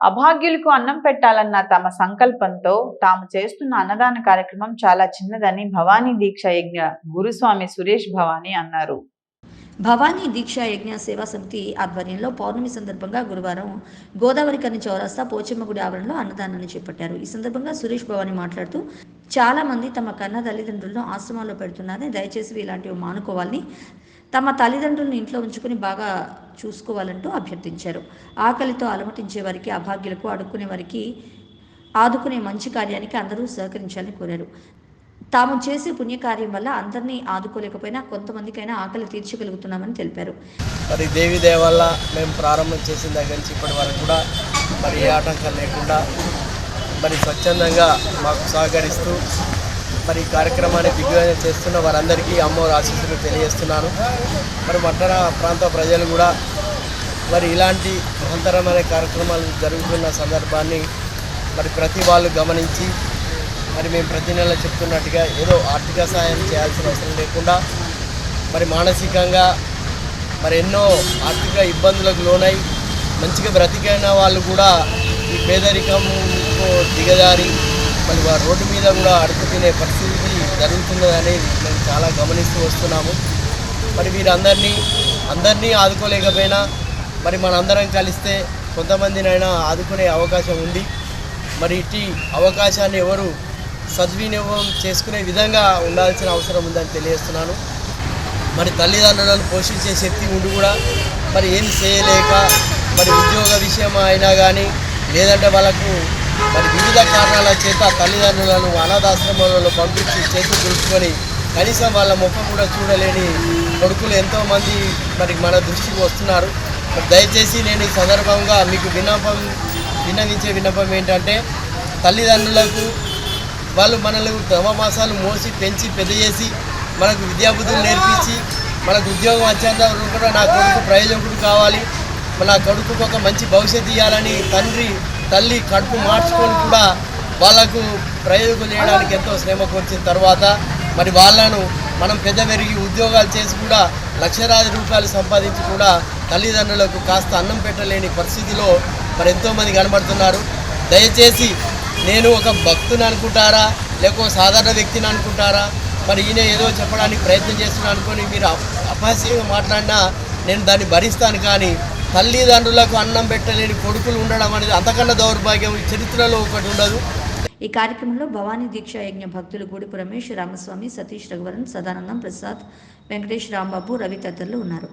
అభాగ్యులకు అన్నం పెట్టాలన్న తమ సంకల్పంతో తాము చేస్తున్న అన్నదాన కార్యక్రమం చాలా చిన్నదని భవానీ దీక్ష యజ్ఞ గురుస్వామి సురేష్ భవానీ అన్నారు. భవానీ దీక్షా యజ్ఞ సేవా సమితి ఆధ్వర్యంలో పౌర్ణమి సందర్భంగా గురువారం గోదావరి కని చౌరస్తా పోచమ్మగుడి ఆవరణలో అన్నదానాన్ని చేపట్టారు. ఈ సందర్భంగా సురేష్ భవానీ మాట్లాడుతూ చాలా మంది తమ కన్న తల్లిదండ్రులను ఆశ్రమాల్లో పెడుతున్నారని దయచేసి ఇలాంటివి మానుకోవాలని తమ తల్లిదండ్రులను ఇంట్లో ఉంచుకుని బాగా చూసుకోవాలంటూ అభ్యర్థించారు. ఆకలితో అలమటించే వారికి అభాగ్యులకు అడుక్కునే వారికి ఆదుకునే మంచి కార్యానికి అందరూ సహకరించాలని కోరారు. తాము చేసే పుణ్యకార్యం వల్ల అందరినీ ఆదుకోలేకపోయినా కొంతమందికైనా ఆకలి తీర్చగలుగుతున్నామని తెలిపారు. మరి దేవి దేవాల మేము ప్రారంభం చేసిన దగ్గర నుంచి ఇప్పటి వరకు కూడా మరి ఏ ఆటంకం లేకుండా మరి స్వచ్ఛందంగా మాకు సహకరిస్తూ మరి ఈ కార్యక్రమాన్ని దిగ్విజయం చేస్తున్న వారందరికీ అమ్మవారి ఆశీస్సులు తెలియజేస్తున్నాను. మరి పట్టణ ప్రాంత ప్రజలు కూడా మరి ఇలాంటి మహంతరమైన కార్యక్రమాలు జరుగుతున్న సందర్భాన్ని మరి ప్రతి వాళ్ళు గమనించి మరి మేము ప్రతి నెల చెప్తున్నట్టుగా ఏదో ఆర్థిక సహాయం చేయాల్సిన అవసరం లేకుండా మరి మానసికంగా మరి ఎన్నో ఆర్థిక ఇబ్బందులకు లోనై మంచిగా బ్రతికైన వాళ్ళు కూడా ఈ పేదరికం దిగజారి మరి వారి రోడ్డు మీద కూడా అడుగు తినే పరిస్థితి జరుగుతున్నదని మేము చాలా గమనిస్తూ వస్తున్నాము. మరి వీరందరినీ అందరినీ ఆదుకోలేకపోయినా మరి మనందరం కలిస్తే కొంతమందినైనా ఆదుకునే అవకాశం ఉంది. మరి ఇట్టి అవకాశాన్ని ఎవరు సద్వినియోగం చేసుకునే విధంగా ఉండాల్సిన అవసరం ఉందని తెలియజేస్తున్నాను. మరి తల్లిదండ్రులను పోషించే శక్తి ఉండి కూడా మరి ఏం చేయలేక మరి ఉద్యోగ విషయం అయినా కానీ లేదంటే వాళ్ళకు మరి వివిధ కారణాల చేత తల్లిదండ్రులను అనాథాశ్రమాలలో పంపించి చేతులు దులుపుకొని కనీసం వాళ్ళ ముఖం కూడా చూడలేని కొడుకులు ఎంతోమంది మరి మన దృష్టికి వస్తున్నారు. దయచేసి నేను ఈ సందర్భంగా మీకు విన్నపం విన్నవించే విన్నపం ఏంటంటే తల్లిదండ్రులకు వాళ్ళు మనల్ని నవమాసాలు మోసి పెంచి పెద్ద చేసి మనకు విద్యాబుద్ధులు నేర్పించి మనకు ఉద్యోగం వచ్చేంత కూడా నా కొడుకు ప్రయోజకుడు కావాలి. నా కొడుకు ఒక మంచి భవిష్యత్తు ఇవ్వాలని తండ్రి తల్లి కడుపు మార్చుకొని కూడా వాళ్ళకు ప్రయోజకులు చేయడానికి ఎంతో శ్రమకు వచ్చిన తర్వాత మరి వాళ్ళను మనం పెద్ద పెరిగి ఉద్యోగాలు చేసి కూడా లక్షలాది రూపాయలు సంపాదించి కూడా తల్లిదండ్రులకు కాస్త అన్నం పెట్టలేని పరిస్థితిలో మరి ఎంతోమంది కనబడుతున్నారు. దయచేసి నేను ఒక భక్తుని అనుకుంటారా? లేక సాధారణ వ్యక్తిని అనుకుంటారా? మరి ఈయన ఏదో చెప్పడానికి ప్రయత్నం చేస్తున్నాను అనుకొని మీరు అపహాస్యంగా మాట్లాడినా నేను దాన్ని భరిస్తాను కానీ తల్లిదండ్రులకు అన్నం పెట్టలేని కొడుకులు ఉండడం అనేది అంతకన్నా దౌర్భాగ్యం. ఈ చరిత్రలో ఒకటి ఉండదు. ఈ కార్యక్రమంలో భవానీ దీక్షా యజ్ఞ భక్తులు గూడిపు రమేష్ రామస్వామి సతీష్ రఘువరన్ సదానందం ప్రసాద్ వెంకటేష్ రాంబాబు రవి తదితరులు ఉన్నారు.